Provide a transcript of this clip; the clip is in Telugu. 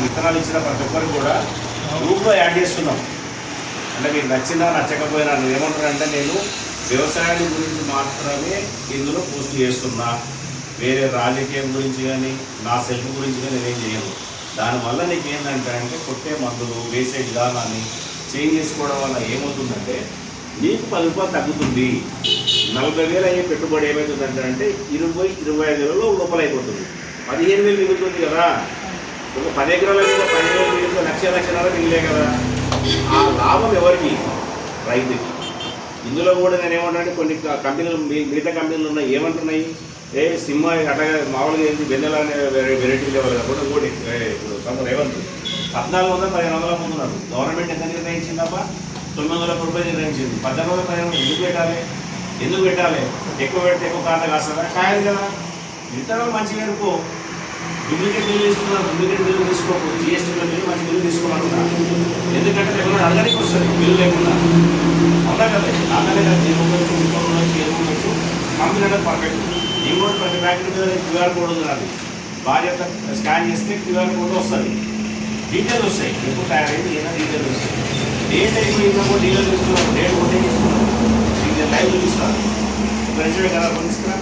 మనం విత్తనాలు ఇచ్చిన ప్రతి ఒక్కరికి కూడా గ్రూప్లో యాడ్ చేస్తున్నాం. అంటే మీకు నచ్చినా నచ్చకపోయినా నేను ఏమంటానంటే నేను వ్యవసాయం గురించి మాత్రమే ఇందులో పోస్ట్ చేస్తున్నా. వేరే రాజకీయం గురించి కానీ నా సెల్ఫ్ గురించి కానీ నేనేం చేయను. దానివల్ల నీకు ఏంటంటే అంటే కొట్టే మందులు వేసే విధానాన్ని చేంజ్ చేసుకోవడం వల్ల ఏమవుతుందంటే నీకు పది రూపాయలు తగ్గుతుంది. నలభై వేలు అయ్యే పెట్టుబడి ఏమవుతుందంటే అంటే ఇరవై ఇరవై ఐదు వేలలో లోపలైపోతుంది. పదిహేను వేలు మిగులుతుంది కదా. ఒక పది ఎకరాల మీద పది మీద లక్ష లక్షణాల మిగిలే కదా. ఆ లాభం ఎవరికి? రైతుకి. ఇందులో కూడా నేను ఏమంటానంటే కొన్ని కంపెనీలు మీ- మిగతా కంపెనీలు ఉన్నాయి. ఏమంటున్నాయి? ఏ సింహ అటగా మామూలుగా ఏంటి వెన్నెల అనే వెరైటీ లెవెల్ కాకుండా కూడా ఇప్పుడు సొంత రేవంత్. పద్నాలుగు వందల పదిహేను వందల ముందున్నారు గవర్నమెంట్ ఎంత నిర్ణయించిందబ్బా? తొమ్మిది వందల రూపాయలు నిర్ణయించింది. పద్నాలుగు వందల పదిహేను ఎందుకు పెట్టాలి? ఎందుకు పెట్టాలి? ఎక్కువ పెడితే ఎక్కువ కాంత కాస్తుందా కాయదు కదా. విత్తనాలు మంచిగా అనుకో డూప్లికేట్ బిల్లు తీసుకున్నారు. డూప్లికేట్ బిల్లు తీసుకోకు. జిఎస్టీ బిల్లు మంచి బిల్లు తీసుకోవాలన్నా ఎందుకంటే లేకుండా అడగడానికి వస్తుంది. బిల్లు లేకుండా. అవునా కదా? నాకనే కదా. జీరో ఉండొచ్చు ఇంట్లో ఉండొచ్చు. ఏదో ఉండొచ్చు పర్ఫెక్ట్ ఈ కూడా ప్రతి ప్యాకెట్ మీద క్యూఆర్ కోడ్ ఉంది నాది. బాధ్యత స్కాన్ చేస్తే క్యూఆర్ కోడ్ వస్తుంది. డీటెయిల్స్ వస్తాయి. ఎప్పుడు తయారైంది? ఏదైనా డీటెయిల్స్ వస్తాయి. డేట్ అయిపోయిందో కూడా డీటెయిల్స్ ఇస్తున్నారు డేట్ ఒకటే ఇస్తున్నారు డీటెయిల్ లైవ్ చూపిస్తారు ఒక నిమిషమే కదా తీసుకురా